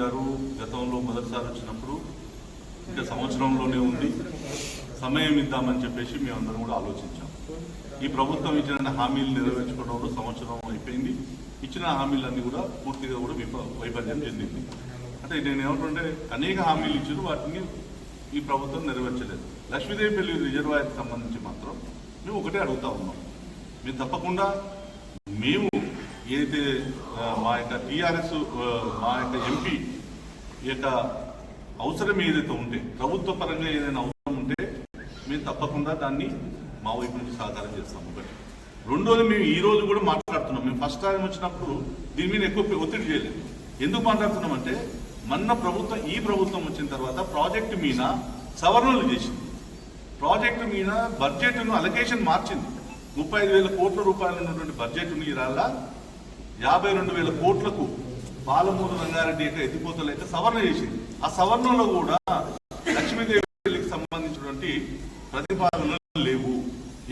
గారు గతంలో మొదటిసారి వచ్చినప్పుడు ఇంకా సంవత్సరంలోనే ఉంది. సమయం ఇద్దామని చెప్పేసి మేమందరం కూడా ఆలోచించాం. ఈ ప్రభుత్వం ఇచ్చిన హామీలు నెరవేర్చుకోవడంలో సంవత్సరం అయిపోయింది. ఇచ్చిన హామీలన్నీ కూడా పూర్తిగా కూడా విప వైఫల్యం చెందింది. అంటే నేను ఏమంటుంటే అనేక హామీలు ఇచ్చారు వాటిని ఈ ప్రభుత్వం నెరవేర్చలేదు. లక్ష్మీదేవి పెళ్ళి రిజర్వాయర్కి సంబంధించి మాత్రం మేము ఒకటే అడుగుతా ఉన్నాం. మీరు తప్పకుండా మేము ఏదైతే మా యొక్క టీఆర్ఎస్ మా యొక్క ఎంపీ ఈ యొక్క అవసరం ఏదైతే ఉంటే ప్రభుత్వ పరంగా ఏదైనా అవసరం ఉంటే మేము తప్పకుండా దాన్ని మా వైపు నుంచి సహకారం చేస్తాం. ఒకటి. రెండోది మేము ఈ రోజు కూడా మాట్లాడుతున్నాం. మేము ఫస్ట్ టైం వచ్చినప్పుడు దీని మీద ఎక్కువ ఒత్తిడి చేయలేదు. ఎందుకు మాట్లాడుతున్నాం అంటే మొన్న ప్రభుత్వం ఈ ప్రభుత్వం వచ్చిన తర్వాత ప్రాజెక్టు మీద సవరణలు చేసింది. ప్రాజెక్టు మీద బడ్జెట్ను అలొకేషన్ మార్చింది. ముప్పై ఐదు వేల కోట్ల రూపాయలు ఉన్నటువంటి బడ్జెట్ను ఇరాళ్ళ యాభై రెండు వేల కోట్లకు పాలమూరు రంగారెడ్డి యొక్క ఎత్తిపోతలేక సవరణ చేసింది. ఆ సవరణలో కూడా లక్ష్మీదేవికి సంబంధించినటువంటి ప్రతిపాదనలు లేవు.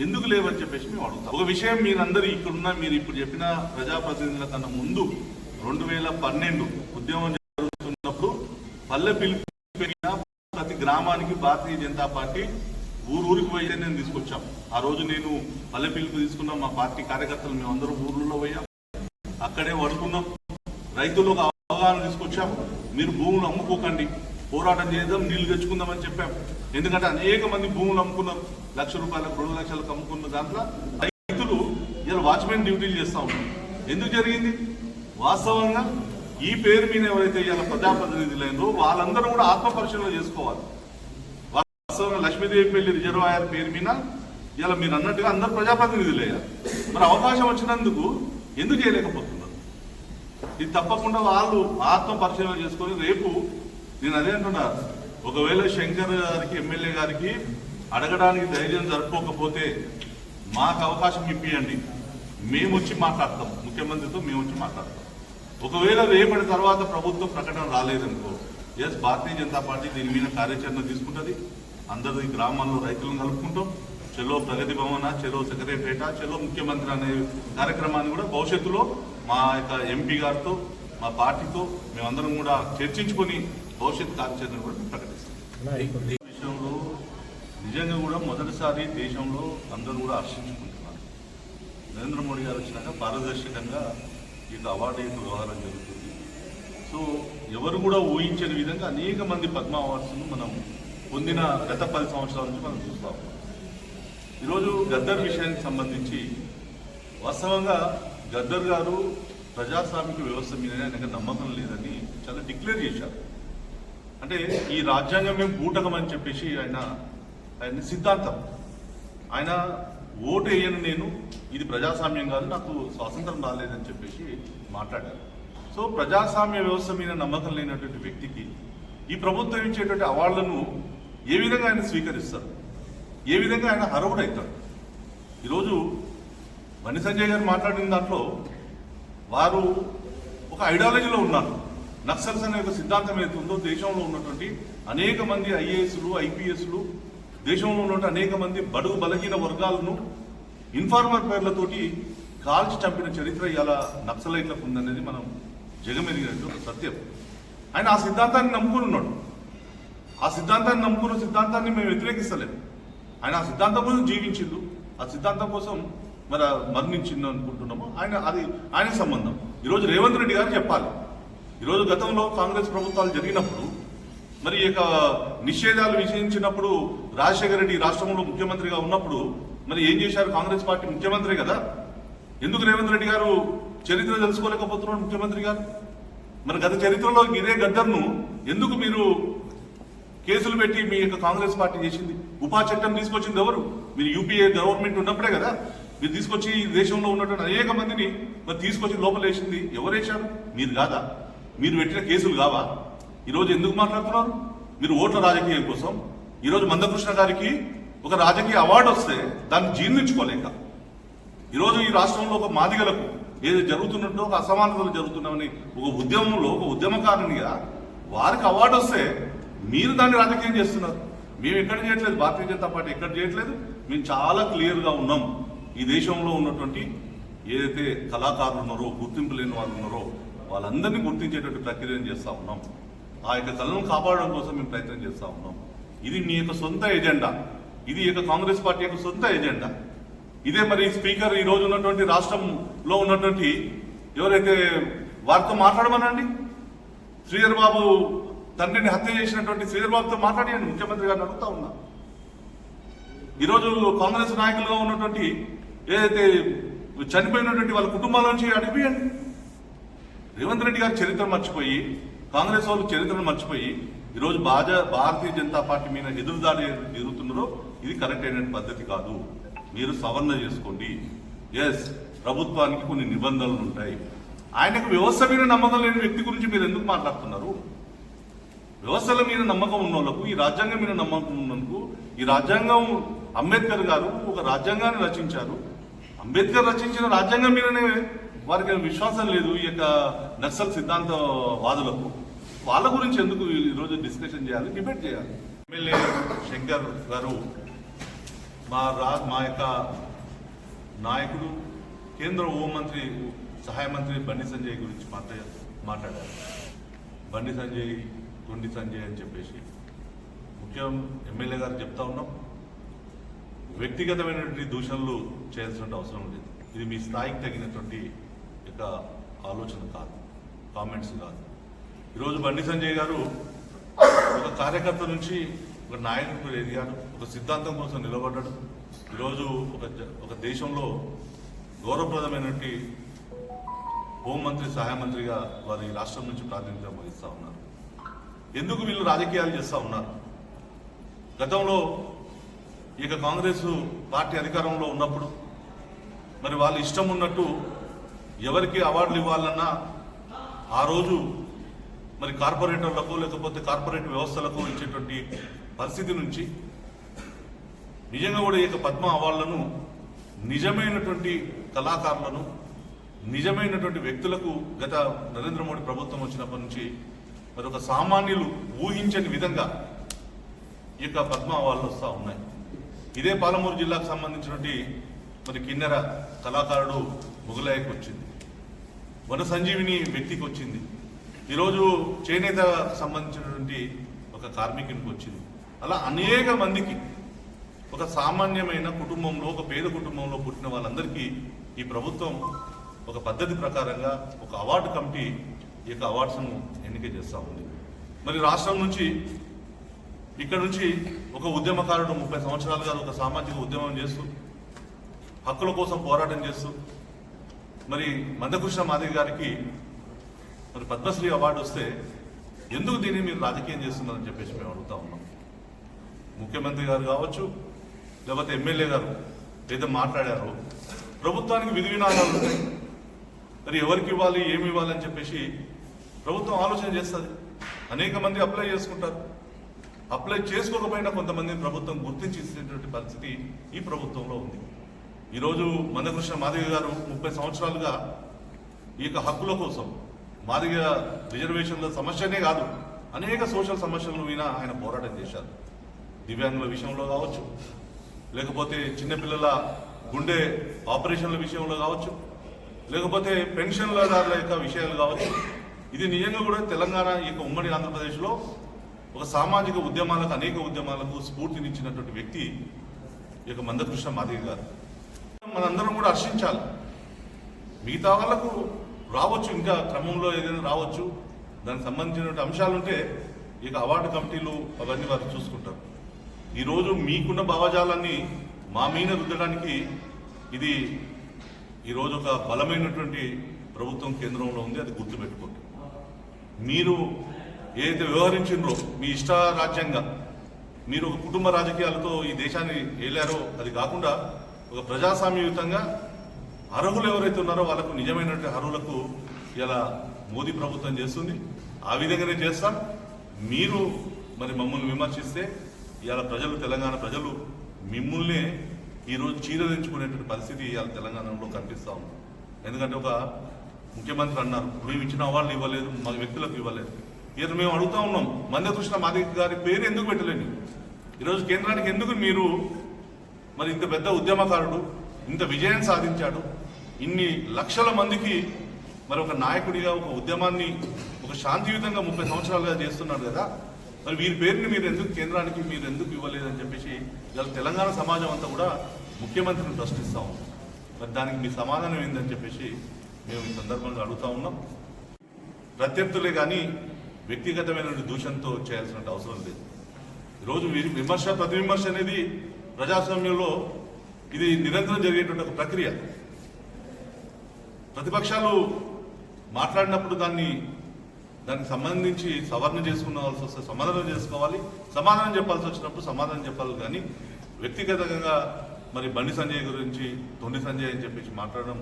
ఎందుకు లేవని చెప్పేసి మేము అడుగుతాం. ఒక విషయం మీరందరూ ఇక్కడున్న మీరు ఇప్పుడు చెప్పిన ప్రజాప్రతినిధుల కన్నా ముందు రెండు వేల పన్నెండు ఉద్యమం జరుగుతున్నప్పుడు పల్లె పిలుపు పెరిగిన ప్రతి గ్రామానికి భారతీయ జనతా పార్టీ ఊరు ఊరికి పోయి నేను తీసుకొచ్చాం. ఆ రోజు నేను పల్లె పిలుపు తీసుకున్నాం మా పార్టీ కార్యకర్తలు మేము అందరూ ఊర్లలో పోయాం. అక్కడే వర్చుకుందాం రైతులు ఒక అవగాహన తీసుకొచ్చాం. మీరు భూములు అమ్ముకోకండి. పోరాటం చేద్దాం నీళ్ళు తెచ్చుకుందామని చెప్పాం. ఎందుకంటే అనేక మంది భూములు అమ్ముకున్నారు. లక్ష రూపాయలకు రెండు లక్షలకు అమ్ముకున్న దాంట్లో రైతులు ఇలా వాచ్మెన్ డ్యూటీలు చేస్తా ఉన్నారు. ఎందుకు జరిగింది? వాస్తవంగా ఈ పేరు మీద ఎవరైతే ఇలా ప్రజాప్రతినిధులైనరో వాళ్ళందరూ కూడా ఆత్మపరిశీలన చేసుకోవాలి. వాస్తవంగా లక్ష్మీదేవి పెళ్ళి రిజర్వాయర్ పేరు మీద ఇలా మీరు అన్నట్టుగా అందరు ప్రజాప్రతినిధులయ్యారు. మరి అవకాశం వచ్చినందుకు ఎందుకు చేయలేకపోతున్నారు? ఇది తప్పకుండా వాళ్ళు ఆత్మ పరిశీలన చేసుకొని రేపు నేను అదే అంటున్నా ఒకవేళ శంకర్ గారికి ఎమ్మెల్యే గారికి అడగడానికి ధైర్యం జరుపుకోకపోతే మాకు అవకాశం ఇప్పియండి. మేము వచ్చి మాట్లాడతాం. ముఖ్యమంత్రితో మేము వచ్చి మాట్లాడతాం. ఒకవేళ రేపటి తర్వాత ప్రభుత్వం ప్రకటన రాలేదనుకో ఎస్ భారతీయ జనతా పార్టీ దీని మీద కార్యాచరణ తీసుకుంటుంది. అందరూ ఈ గ్రామాల్లో రైతులను కలుపుకుంటాం. చెలో ప్రగతి భవన చెలో సెక్రటరేట చెలో ముఖ్యమంత్రి అనే కార్యక్రమాన్ని కూడా భవిష్యత్తులో మా యొక్క ఎంపీ గారితో మా పార్టీతో మేమందరం కూడా చర్చించుకొని భవిష్యత్ కార్యాచరణ కూడా ప్రకటిస్తాం. ఈ విషయంలో నిజంగా కూడా మొదటిసారి దేశంలో అందరూ కూడా హర్షించుకుంటున్నారు. నరేంద్ర మోడీ గారు వచ్చినాక పారదర్శకంగా ఈ అవార్డు యొక్క వ్యవహారం జరుగుతుంది. సో ఎవరు కూడా ఊహించని విధంగా అనేక మంది పద్మ అవార్డ్స్ను మనం పొందిన గత పది సంవత్సరాల నుంచి మనం చూస్తాము ఈరోజు గద్దర్ విషయానికి సంబంధించి వాస్తవంగా గద్దర్ గారు ప్రజాస్వామిక వ్యవస్థ మీద ఆయనకు నమ్మకం లేదని చాలా డిక్లేర్ చేశారు. అంటే ఈ రాజ్యాంగమే బూటకం అని చెప్పేసి ఆయన ఆయన సిద్ధాంతం. ఆయన ఓటు వేయను నేను ఇది ప్రజాస్వామ్యం కాదు నాకు స్వాతంత్రం రాలేదని చెప్పేసి మాట్లాడారు. సో ప్రజాస్వామ్య వ్యవస్థ మీద నమ్మకం లేనటువంటి వ్యక్తికి ఈ ప్రభుత్వం ఇచ్చేటువంటి అవార్డులను ఏ విధంగా ఆయన స్వీకరిస్తారు? ఏ విధంగా ఆయన అర్హుడవుతాడు ఈరోజు బండి సంజయ్ గారు మాట్లాడిన దాంట్లో వారు ఒక ఐడియాలజీలో ఉన్నారు. నక్సల్స్ అనే ఒక సిద్ధాంతం ఏదైతే ఉందో దేశంలో ఉన్నటువంటి అనేక మంది ఐఏఎస్లు ఐపీఎస్లు దేశంలో ఉన్నటువంటి అనేక మంది బడుగు బలహీన వర్గాలను ఇన్ఫార్మర్ పేర్లతోటి కాల్చి చంపిన చరిత్ర ఇలా నక్సలైట్లకు ఉందనేది మనం జగమెరిగినట్టు సత్యం. ఆయన ఆ సిద్ధాంతాన్ని నమ్ముకుని ఉన్నాడు. ఆ సిద్ధాంతాన్ని నమ్ముకున్న సిద్ధాంతాన్ని మేము వ్యతిరేకిస్తలేము ఆయన ఆ సిద్ధాంతం కోసం జీవించిండు. ఆ సిద్ధాంతం కోసం మరి మరణించిండు అనుకుంటున్నాము? ఆయన అది ఆయన సంబంధం. ఈరోజు రేవంత్ రెడ్డి గారు చెప్పాలి. ఈరోజు గతంలో కాంగ్రెస్ ప్రభుత్వాలు జరిగినప్పుడు మరి ఈ యొక్క నిషేధాలు విషయించినప్పుడు రాజశేఖర రెడ్డి రాష్ట్రంలో ముఖ్యమంత్రిగా ఉన్నప్పుడు మరి ఏం చేశారు? కాంగ్రెస్ పార్టీ ముఖ్యమంత్రి కదా. ఎందుకు రేవంత్ రెడ్డి గారు చరిత్ర తెలుసుకోలేకపోతున్నాడు ముఖ్యమంత్రి గారు? మరి గత చరిత్రలో ఇదే గద్దర్ను ఎందుకు మీరు కేసులు పెట్టి మీ యొక్క కాంగ్రెస్ పార్టీ చేసింది? ఉపా చట్టం తీసుకొచ్చింది ఎవరు? మీరు యూపీఏ గవర్నమెంట్ ఉన్నప్పుడే కదా. మీరు తీసుకొచ్చి ఈ దేశంలో ఉన్నటువంటి అనేక మందిని మరి తీసుకొచ్చి లోపల వేసింది ఎవరు మీరు కాదా? మీరు పెట్టిన కేసులు కావా? ఈరోజు ఎందుకు మాట్లాడుతున్నారు? మీరు ఓట్ల రాజకీయం కోసం. ఈరోజు మందకృష్ణ గారికి ఒక రాజకీయ అవార్డు వస్తే దాన్ని జీర్ణించుకోలేక. ఈరోజు ఈ రాష్ట్రంలో ఒక మాదిగలకు ఏది జరుగుతున్నట్టు ఒక అసమానతలు జరుగుతున్నామని ఒక ఉద్యమంలో ఒక ఉద్యమకారునిగా వారికి అవార్డు వస్తే మీరు దాన్ని రాజకీయం చేస్తున్నారు. మేము ఎక్కడ చేయట్లేదు. భారతీయ జనతా పార్టీ ఎక్కడ చేయట్లేదు. మేము చాలా క్లియర్గా ఉన్నాం. ఈ దేశంలో ఉన్నటువంటి ఏదైతే కళాకారులు ఉన్నారో గుర్తింపు లేని వాళ్ళు ఉన్నారో వాళ్ళందరినీ గుర్తించేటువంటి ప్రక్రియను చేస్తూ ఉన్నాం. ఆ యొక్క కళను కాపాడడం కోసం మేము ప్రయత్నం చేస్తూ ఉన్నాం. ఇది మీ యొక్క సొంత ఎజెండా. ఇది యొక్క కాంగ్రెస్ పార్టీ యొక్క సొంత ఎజెండా. ఇదే మరి స్పీకర్ ఈ రోజు ఉన్నటువంటి రాష్ట్రంలో ఉన్నటువంటి ఎవరైతే వారితో మాట్లాడమనండి? శ్రీధర్ బాబు తండ్రిని హత్య చేసినటువంటి శ్రీధర్బాబుతో మాట్లాడియండి. ముఖ్యమంత్రి గారిని అడుగుతా ఉన్నా. ఈరోజు కాంగ్రెస్ నాయకులుగా ఉన్నటువంటి ఏదైతే చనిపోయినటువంటి వాళ్ళ కుటుంబాల నుంచి అడిపియండి రేవంత్ రెడ్డి గారి చరిత్ర మర్చిపోయి కాంగ్రెస్ వాళ్ళు చరిత్రను మర్చిపోయి ఈరోజు భాజ భారతీయ జనతా పార్టీ మీద ఎదురుదాడి జరుగుతున్నారో ఇది కరెక్ట్ అయిన పద్ధతి కాదు. మీరు సవరణ చేసుకోండి. ఎస్ ప్రభుత్వానికి కొన్ని నిబంధనలు ఉంటాయి. ఆయనకు వ్యవస్థ మీద నమ్మకం లేని వ్యక్తి గురించి మీరు ఎందుకు మాట్లాడుతున్నారు? వ్యవస్థల మీద నమ్మకం ఉన్న వాళ్ళకు ఈ రాజ్యాంగం మీద నమ్మకం ఉన్నందుకు ఈ రాజ్యాంగం అంబేద్కర్ గారు ఒక రాజ్యాంగాన్ని రచించారు. అంబేద్కర్ రచించిన రాజ్యాంగం మీదనే వారికి విశ్వాసం లేదు ఈ యొక్క నక్సల్ సిద్ధాంత వాదులకు. వాళ్ళ గురించి ఎందుకు ఈరోజు డిస్కషన్ చేయాలి డిబేట్ చేయాలి? ఎమ్మెల్యే శంకర్ గారు మా రా మా యొక్క నాయకుడు కేంద్ర హోంమంత్రి సహాయ మంత్రి బండి సంజయ్ గురించి మాట్లా మాట్లాడారు. బండి సంజయ్ తొండి సంజయ్ అని చెప్పేసి. ముఖ్యం ఎమ్మెల్యే గారు చెప్తా ఉన్నాం. వ్యక్తిగతమైనటువంటి దూషణలు చేయాల్సిన అవసరం లేదు. ఇది మీ స్థాయికి తగినటువంటి యొక్క ఆలోచన కాదు కామెంట్స్ కాదు. ఈరోజు బండి సంజయ్ గారు ఒక కార్యకర్త నుంచి ఒక నాయకుడు ఎదిగాడు ఒక సిద్ధాంతం కోసం నిలబడ్డాడు. ఈరోజు ఒక ఒక దేశంలో గౌరవప్రదమైనటువంటి హోంమంత్రి సహాయ మంత్రిగా వారి ఈ రాష్ట్రం నుంచి ప్రాతినిధ్యం వహిస్తూ ఉన్నారు. ఎందుకు వీళ్ళు రాజకీయాలు చేస్తూ ఉన్నారు? గతంలో ఇక కాంగ్రెస్ పార్టీ అధికారంలో ఉన్నప్పుడు మరి వాళ్ళు ఇష్టం ఉన్నట్టు ఎవరికి అవార్డులు ఇవ్వాలన్నా ఆ రోజు మరి కార్పొరేటర్లకు లేకపోతే కార్పొరేట్ వ్యవస్థలకు ఇచ్చేటువంటి పరిస్థితి నుంచి నిజంగా కూడా ఈ యొక్క పద్మ అవార్డులను నిజమైనటువంటి కళాకారులను నిజమైనటువంటి వ్యక్తులకు గత నరేంద్ర మోడీ ప్రభుత్వం వచ్చినప్పటి నుంచి మరి ఒక సామాన్యులు ఊహించని విధంగా ఈ యొక్క పద్మ వస్తూ ఉన్నాయి. ఇదే పాలమూరు జిల్లాకు సంబంధించినటువంటి మరి కిన్నెర కళాకారుడు ముగలాయకు వచ్చింది. వన సంజీవిని వ్యక్తికి వచ్చింది. ఈరోజు చేనేత సంబంధించినటువంటి ఒక కార్మికునికి వచ్చింది. అలా అనేక మందికి ఒక సామాన్యమైన కుటుంబంలో ఒక పేద కుటుంబంలో పుట్టిన వాళ్ళందరికీ ఈ ప్రభుత్వం ఒక పద్ధతి ప్రకారంగా ఒక అవార్డు కమిటీ ఈ యొక్క అవార్డ్స్ను ఎన్నిక చేస్తూ ఉంది. మరి రాష్ట్రం నుంచి ఇక్కడ నుంచి ఒక ఉద్యమకారుడు ముప్పై సంవత్సరాలుగా ఒక సామాజిక ఉద్యమం చేస్తూ హక్కుల కోసం పోరాటం చేస్తూ మరి మందకృష్ణ మాదిరి గారికి మరి పద్మశ్రీ అవార్డు వస్తే ఎందుకు దీన్ని మీరు రాజకీయం చేస్తున్నారని చెప్పేసి మేము అడుగుతా ఉన్నాం. ముఖ్యమంత్రి గారు కావచ్చు లేకపోతే ఎమ్మెల్యే గారు ఏదో మాట్లాడారో ప్రభుత్వానికి విధి విధానాలు ఉంటాయి. మరి ఎవరికి ఇవ్వాలి ఏమి ఇవ్వాలి అని చెప్పేసి ప్రభుత్వం ఆలోచన చేస్తుంది. అనేక మంది అప్లై చేసుకుంటారు. అప్లై చేసుకోకపోయినా కొంతమంది ప్రభుత్వం గుర్తించి ఇచ్చేటువంటి పరిస్థితి ఈ ప్రభుత్వంలో ఉంది. ఈరోజు మందకృష్ణ మాదిగ గారు ముప్పై సంవత్సరాలుగా ఈ యొక్క హక్కుల కోసం మాదిగ రిజర్వేషన్ల సమస్యనే కాదు అనేక సోషల్ సమస్యల మీద ఆయన పోరాటం చేశారు. దివ్యాంగుల విషయంలో కావచ్చు లేకపోతే చిన్నపిల్లల గుండె ఆపరేషన్ల విషయంలో కావచ్చు లేకపోతే పెన్షన్లదారుల యొక్క విషయాలు కావచ్చు ఇది నిజంగా కూడా తెలంగాణ ఈ యొక్క ఉమ్మడి ఆంధ్రప్రదేశ్లో ఒక సామాజిక ఉద్యమాలకు అనేక ఉద్యమాలకు స్ఫూర్తినిచ్చినటువంటి వ్యక్తి ఈ యొక్క మందకృష్ణ మాదిరి గారు. మనందరం కూడా హర్షించాలి. మిగతా వాళ్ళకు రావచ్చు ఇంకా క్రమంలో ఏదైనా రావచ్చు. దానికి సంబంధించినటువంటి అంశాలుంటే ఇక అవార్డు కమిటీలు అవన్నీ వారు చూసుకుంటారు. ఈరోజు మీకున్న భావజాలాన్ని మా మీద రుద్దడానికి ఇది ఈరోజు ఒక బలమైనటువంటి ప్రభుత్వం కేంద్రంలో ఉంది అది గుర్తుపెట్టుకోండి. మీరు ఏదైతే వ్యవహరించిండ్రో మీ ఇష్ట రాజ్యంగా మీరు ఒక కుటుంబ రాజకీయాలతో ఈ దేశాన్ని ఏలారో అది కాకుండా ఒక ప్రజాస్వామ్యయుతంగా అర్హులు ఎవరైతే ఉన్నారో వాళ్ళకు నిజమైనటువంటి అర్హులకు ఇలా మోదీ ప్రభుత్వం చేస్తుంది. ఆ విధంగానే చేస్తాం. మీరు మరి మమ్మల్ని విమర్శిస్తే ఇవాళ ప్రజలు తెలంగాణ ప్రజలు మిమ్మల్నే ఈరోజు చీరదించుకునేటువంటి పరిస్థితి ఇవాళ తెలంగాణలో కనిపిస్తూ ఉంది. ఎందుకంటే ఒక ముఖ్యమంత్రి అన్నారు మేము ఇచ్చిన అవార్డులు ఇవ్వలేదు మా వ్యక్తులకు ఇవ్వలేదు. ఈరోజు మేము అడుగుతా ఉన్నాం మందకృష్ణ మాదిక్ గారి పేరు ఎందుకు పెట్టలేని? ఈరోజు కేంద్రానికి ఎందుకు మీరు మరి ఇంత పెద్ద ఉద్యమకారుడు ఇంత విజయం సాధించాడు? ఇన్ని లక్షల మందికి మరి ఒక నాయకుడిగా ఒక ఉద్యమాన్ని ఒక శాంతియుతంగా ముప్పై సంవత్సరాలుగా చేస్తున్నాడు కదా? మరి వీరి పేరుని మీరు ఎందుకు కేంద్రానికి మీరు ఎందుకు ఇవ్వలేదని చెప్పేసి ఇలా తెలంగాణ సమాజం అంతా కూడా ముఖ్యమంత్రిని ప్రశ్నిస్తాం మరి దానికి మీ సమాధానం ఏందని చెప్పేసి మేము ఈ సందర్భంగా అడుగుతా ఉన్నాం. ప్రత్యర్థులే కానీ వ్యక్తిగతమైన దూషణతో చేయాల్సిన అవసరం లేదు. ఈరోజు విమర్శ ప్రతి విమర్శ అనేది ప్రజాస్వామ్యంలో ఇది నిరంతరం జరిగేటువంటి ఒక ప్రక్రియ. ప్రతిపక్షాలు మాట్లాడినప్పుడు దాన్ని దానికి సంబంధించి సవరణ చేసుకోవాల్సి వస్తే సమాధానం చేసుకోవాలి. సమాధానం చెప్పాల్సి వచ్చినప్పుడు సమాధానం చెప్పాలి కానీ వ్యక్తిగతంగా మరి బండి సంజయ్ గురించి తొండి సంజయ్ అని చెప్పేసి మాట్లాడడం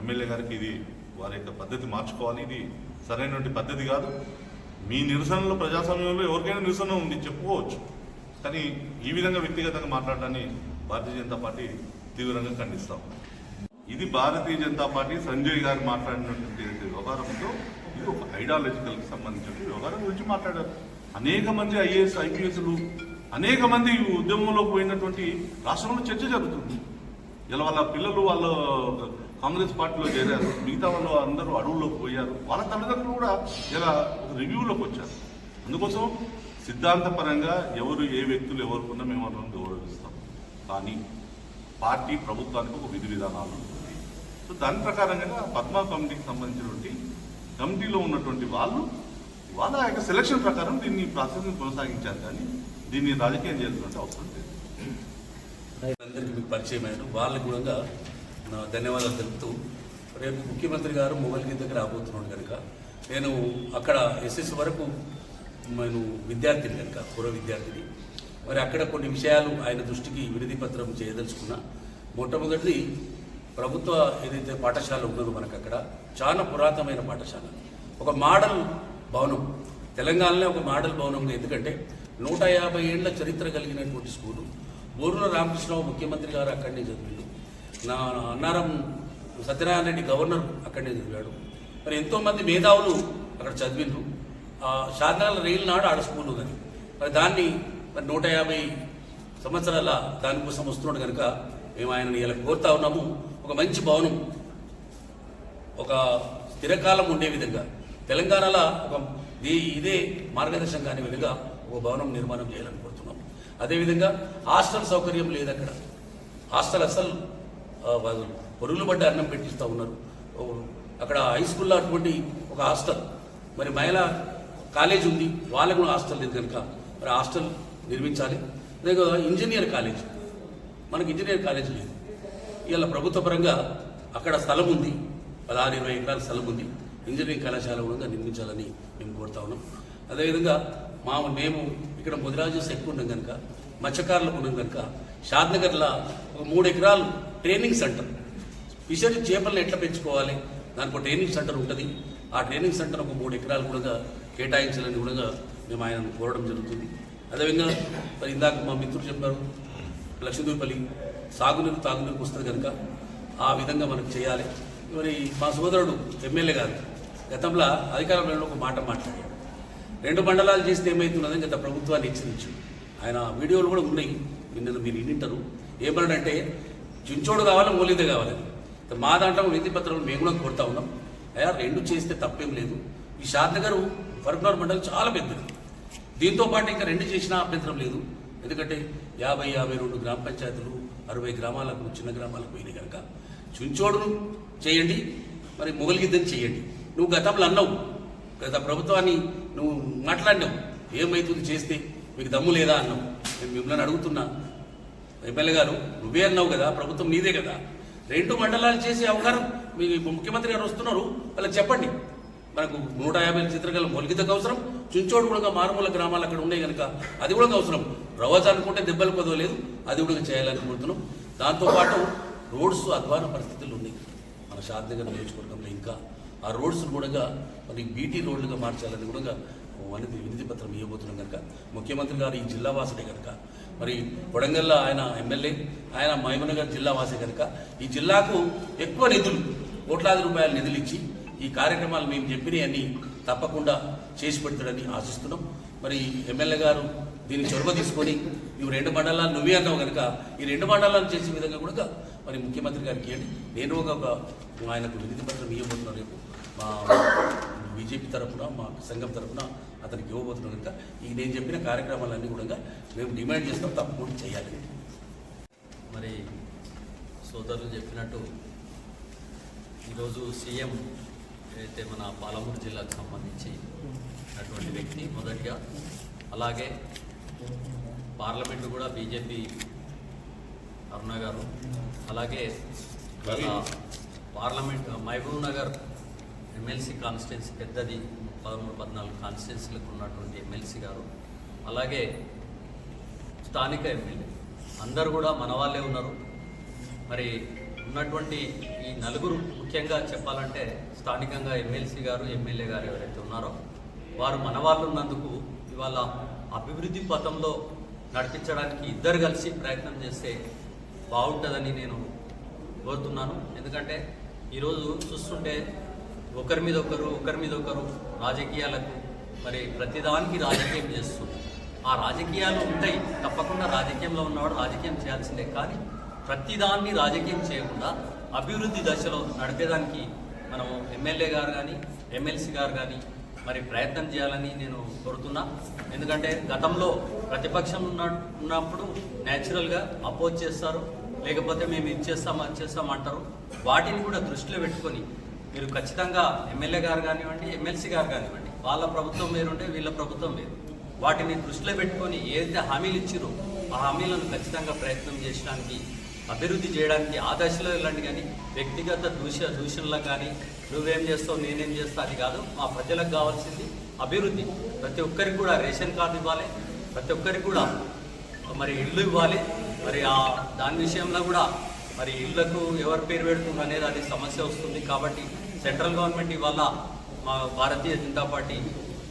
ఎమ్మెల్యే గారికి ఇది వారి యొక్క పద్ధతి మార్చుకోవాలి. ఇది సరైనటువంటి పద్ధతి కాదు. మీ నిరసనలో ప్రజాస్వామ్యంలో ఎవరికైనా నిరసన ఉంది చెప్పుకోవచ్చు. కానీ ఈ విధంగా వ్యక్తిగతంగా మాట్లాడడాన్ని భారతీయ జనతా పార్టీ తీవ్రంగా ఖండిస్తాం ఇది భారతీయ జనతా పార్టీ సంజయ్ గారు మాట్లాడినటువంటి వ్యవహారంతో ఇది ఒక ఐడియాలజికల్కి సంబంధించిన వ్యవహారం గురించి మాట్లాడారు. అనేక మంది ఐఏఎస్ ఐపీఎస్లు అనేక మంది ఉద్యమంలో పోయినటువంటి రాష్ట్రంలో చర్చ జరుగుతుంది. ఇలా వాళ్ళ పిల్లలు వాళ్ళ కాంగ్రెస్ పార్టీలో చేరారు. మిగతా వాళ్ళు అందరూ అడవుల్లోకి పోయారు. వాళ్ళ తల్లిదండ్రులు కూడా ఇలా ఒక రివ్యూలోకి వచ్చారు. అందుకోసం సిద్ధాంతపరంగా ఎవరు ఏ వ్యక్తులు ఎవరుకున్నా మేము వాళ్ళని గౌరవిస్తాం. కానీ పార్టీ ప్రభుత్వానికి ఒక విధి విధానాలు ఉంటుంది సో దాని ప్రకారంగా పద్మా కమిటీకి సంబంధించినటువంటి కమిటీలో ఉన్నటువంటి వాళ్ళు వాళ్ళ యొక్క సెలక్షన్ ప్రకారం దీన్ని ప్రాసెస్ని కొనసాగించారు. కానీ దీన్ని రాజకీయం చేయాల్సిన అవసరం లేదు. అందరికీ మీకు పరిచయం అయ్యారు వాళ్ళకి కూడా ధన్యవాదాలు తెలుపుతూ రేపు ముఖ్యమంత్రి గారు మొగల్కి దగ్గర రాబోతున్నాడు కనుక నేను అక్కడ ఎస్ఎస్ వరకు నేను విద్యార్థిని కనుక పూర్వ విద్యార్థిని. మరి అక్కడ కొన్ని విషయాలు ఆయన దృష్టికి వినతి పత్రం చేయదలుచుకున్నా. మొట్టమొదటిది ప్రభుత్వ ఏదైతే పాఠశాల ఉన్నదో మనకు అక్కడ చాలా పురాతనమైన పాఠశాల. ఒక మోడల్ భవనం. తెలంగాణలో ఒక మోడల్ భవనం ఎందుకంటే నూట యాభై ఏళ్ళ చరిత్ర కలిగినటువంటి స్కూలు. బోరుల రామకృష్ణరావు ముఖ్యమంత్రి గారు అక్కడనే చదివిండు. నా అన్నారం సత్యనారాయణ రెడ్డి గవర్నర్ అక్కడనే చదివాడు మరి ఎంతోమంది మేధావులు అక్కడ చదివిండ్రు. ఆ రైలు నాడు ఆడ స్కూల్ ఉందని మరి దాన్ని మరి నూట యాభై సంవత్సరాల దానికోసం వస్తున్నాడు కనుక మేము ఆయనని ఇలా కోరుతా ఉన్నాము. ఒక మంచి భవనం ఒక స్థిరకాలం ఉండే విధంగా తెలంగాణలో ఒక ఇదే మార్గదర్శనం కాని విధంగా ఒక భవనం నిర్మాణం చేయాలని కోరుతున్నాం అదేవిధంగా హాస్టల్ సౌకర్యం లేదు అక్కడ. హాస్టల్ అసలు పొరుగులు పడ్డ అన్నం పెట్టిస్తూ ఉన్నారు. అక్కడ హై స్కూల్లో అటువంటి ఒక హాస్టల్. మరి మహిళా కాలేజ్ ఉంది వాళ్ళకు కూడా హాస్టల్ లేదు కనుక మరి హాస్టల్ నిర్మించాలి. అదే కదా ఇంజనీర్ కాలేజ్. మనకి ఇంజనీర్ కాలేజ్ లేదు. ఇవాళ ప్రభుత్వ పరంగా అక్కడ స్థలం ఉంది పదహారు ఇరవై ఎకరాల స్థలం ఉంది. ఇంజనీరింగ్ కళాశాల కూడా నిర్మించాలని మేము కోరుతా ఉన్నాం. అదేవిధంగా మా మేము ఇక్కడ ముదిరాజు ఎక్కువ ఉన్నాం కనుక మత్స్యకారులకు ఉన్నాం కనుక షాద్నగర్లో ఒక మూడు ఎకరాలు ట్రైనింగ్ సెంటర్. ఫిషరీ చేపలను ఎట్లా పెంచుకోవాలి? దానికి ఒక ట్రైనింగ్ సెంటర్ ఉంటుంది. ఆ ట్రైనింగ్ సెంటర్ ఒక మూడు ఎకరాలు కూడా కేటాయించాలని కూడా మేము ఆయన కోరడం జరుగుతుంది. అదేవిధంగా మరి ఇందాక మా మిత్రులు చెప్పారు లక్ష్మీదేవిపల్లి సాగునీరు తాగునీరుకు వస్తుంది కనుక ఆ విధంగా మనకు చేయాలి. మరి మా సోదరుడు ఎమ్మెల్యే గారు గతంలో అధికారంలో ఒక మాట మాట్లాడాడు రెండు మండలాలు చేస్తే ఏమవుతున్నదని గత ప్రభుత్వాన్ని హెచ్చరించు ఆయన వీడియోలు కూడా ఉన్నాయి. నిన్న మీరు వింటారు ఏమన్నాడంటే చించోడు కావాలి మూలిదే కావాలి. మా దాంట్లో విధి పత్రాలు మేము కూడా కోరుతా ఉన్నాం. అయ్యా రెండు చేస్తే తప్పేం లేదు. ఈ షాద్నగర్ ఫరక్నగర్ మండలం చాలా పెద్దది. దీంతో పాటు ఇంకా రెండు చేసినా అభ్యంతరం లేదు. ఎందుకంటే యాభై యాభై రెండు గ్రామ పంచాయతీలు అరవై గ్రామాలకు చిన్న గ్రామాలకు పోయినాయి కనుక. చుంచోడును చేయండి మరి మొగలిగిద్దని చేయండి. నువ్వు గతంలో అన్నావు. గత ప్రభుత్వాన్ని నువ్వు మాట్లాడినావు. ఏమైతుంది చేస్తే మీకు దమ్ము లేదా అన్నావు. నేను మిమ్మల్ని అడుగుతున్నా. ఎమ్మెల్యే గారు నువ్వే అన్నావు కదా ప్రభుత్వం నీదే కదా. రెండు మండలాలు చేసే అవకాశం మీ ముఖ్యమంత్రి గారు వస్తున్నారు. వాళ్ళకి చెప్పండి. మనకు నూట యాభై చిత్రకళ మొలిగితకు అవసరం. చుంచోడు కూడా మారుమూల గ్రామాలు అక్కడ ఉన్నాయి కనుక అది కూడా అవసరం. రవాజా అనుకుంటే దెబ్బలు కొదవలేదు. అది కూడా చేయాలని కోరుతున్నాం. దాంతోపాటు రోడ్స్ అధ్వాన పరిస్థితులు ఉన్నాయి. మన శాంతిగా నియోజకవర్గంలో ఇంకా ఆ రోడ్స్ కూడా మరి బీటీ రోడ్లుగా మార్చాలని కూడా అనేది వినతి పత్రం ఇవ్వబోతున్నాం కనుక. ముఖ్యమంత్రి గారు ఈ జిల్లా వాసుడే కనుక. మరి కొడంగల్లో ఆయన ఎమ్మెల్యే ఆయన మహిమనగర్ జిల్లా వాసే కనుక. ఈ జిల్లాకు ఎక్కువ నిధులు కోట్లాది రూపాయల నిధులు ఇచ్చి ఈ కార్యక్రమాలు మేము చెప్పినాయని తప్పకుండా చేసి పెడతాడని ఆశిస్తున్నాం. మరి ఎమ్మెల్యే గారు దీన్ని చొరవ తీసుకొని నువ్వు రెండు మండలాలు నువ్వే అన్నావు కనుక ఈ రెండు మండలాలు చేసే విధంగా కూడా మరి ముఖ్యమంత్రి గారికి ఇవ్వండి. నేను ఒక ఒక ఆయనకు వినతి పత్రం ఇవ్వబోతున్నాను రేపు. మా బీజేపీ తరఫున మా సంఘం తరఫున అతనికి ఇవ్వబోతున్నాం కనుక ఈ నేను చెప్పిన కార్యక్రమాలన్నీ కూడా మేము డిమాండ్ చేస్తాం తప్పకుండా చేయాలి. మరి సోదరులు చెప్పినట్టు ఈరోజు సీఎం అయితే మన పాలమూరు జిల్లాకు సంబంధించి అటువంటి వ్యక్తి మొదటిగా అలాగే పార్లమెంటు కూడా బీజేపీ అరుణ గారు అలాగే parliament Mahabubnagar MLC constituency పెద్దది పదమూడు పద్నాలుగు కాన్స్టిట్యున్సీలకు ఉన్నటువంటి ఎమ్మెల్సీ గారు అలాగే స్థానిక ఎమ్మెల్యే. అందరూ కూడా మన వాళ్ళే ఉన్నారు. మరి ఉన్నటువంటి ఈ నలుగురు ముఖ్యంగా చెప్పాలంటే స్థానికంగా ఎమ్మెల్సీ గారు ఎమ్మెల్యే గారు ఎవరైతే ఉన్నారో వారు మన వాళ్ళు ఉన్నందుకు ఇవాళ అభివృద్ధి పథంలో నడిపించడానికి ఇద్దరు కలిసి ప్రయత్నం చేస్తే బాగుంటుందని నేను కోరుతున్నాను. ఎందుకంటే ఈరోజు చూస్తుంటే ఒకరి మీద ఒకరు ఒకరి మీద ఒకరు రాజకీయాలకు మరి ప్రతిదానికి రాజకీయం చేస్తూ ఆ రాజకీయాలు ఉంటాయి. తప్పకుండా రాజకీయంలో ఉన్నవాడు రాజకీయం చేయాల్సిందే కానీ ప్రతిదాన్ని రాజకీయం చేయకుండా అభివృద్ధి దశలో నడిపేదానికి మనం ఎమ్మెల్యే గారు కానీ ఎమ్మెల్సీ గారు కానీ మరి ప్రయత్నం చేయాలని నేను కోరుతున్నా. ఎందుకంటే గతంలో ప్రతిపక్షం ఉన్న ఉన్నప్పుడు న్యాచురల్గా అపోజ్ చేస్తారు. లేకపోతే మేము ఇది చేస్తాం అది చేస్తాం అంటారు. వాటిని కూడా దృష్టిలో పెట్టుకొని మీరు ఖచ్చితంగా ఎమ్మెల్యే గారు కానివ్వండి ఎమ్మెల్సీ గారు కానివ్వండి వాళ్ళ ప్రభుత్వం వేరుంటే వీళ్ళ ప్రభుత్వం వేరు. వాటిని దృష్టిలో పెట్టుకొని ఏదైతే హామీలు ఇచ్చిరో ఆ హామీలను ఖచ్చితంగా ప్రయత్నం చేయడానికి అభివృద్ధి చేయడానికి ఆ వెళ్ళండి కానీ వ్యక్తిగత దూష దూషణలకు కానీ నువ్వేం చేస్తావు నేనేం చేస్తా అది కాదు. మా ప్రజలకు కావాల్సింది అభివృద్ధి. ప్రతి ఒక్కరికి కూడా రేషన్ కార్డు ఇవ్వాలి. ప్రతి ఒక్కరికి కూడా మరి ఇల్లు ఇవ్వాలి. మరి ఆ దాని విషయంలో కూడా మరి ఇళ్ళకు ఎవరి పేరు పెడుతుంది అనేది అది సమస్య వస్తుంది కాబట్టి సెంట్రల్ గవర్నమెంట్ ఇవాళ మా భారతీయ జనతా పార్టీ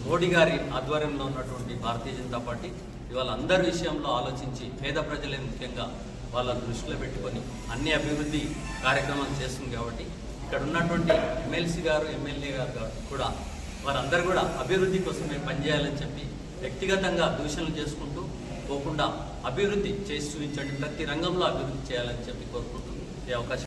మోడీ గారి ఆధ్వర్యంలో ఉన్నటువంటి భారతీయ జనతా పార్టీ ఇవాళ అందరి విషయంలో ఆలోచించి పేద ప్రజలే ముఖ్యంగా వాళ్ళ దృష్టిలో పెట్టుకొని అన్ని అభివృద్ధి కార్యక్రమాలు చేస్తుంది కాబట్టి ఇక్కడ ఉన్నటువంటి ఎమ్మెల్సీ గారు ఎమ్మెల్యే గారు కూడా వారందరూ కూడా అభివృద్ధి కోసమే పనిచేయాలని చెప్పి వ్యక్తిగతంగా దూషణలు చేసుకుంటూ పోకుండా అభివృద్ధి చేసి చూపించండి. ప్రతి రంగంలో అభివృద్ధి చేయాలని చెప్పి కోరుకుంటూ ఈ అవకాశం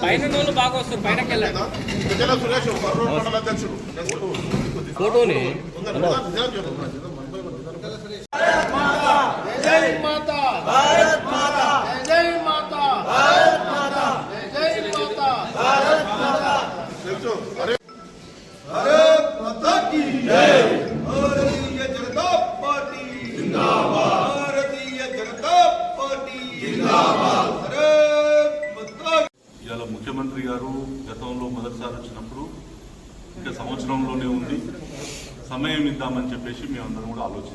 పైన నోళ్ళు బాగా వస్తారు పైనకి వెళ్ళండి. ఫోటోని చేద్దామని చెప్పేసి మేమందరం కూడా ఆలోచించాం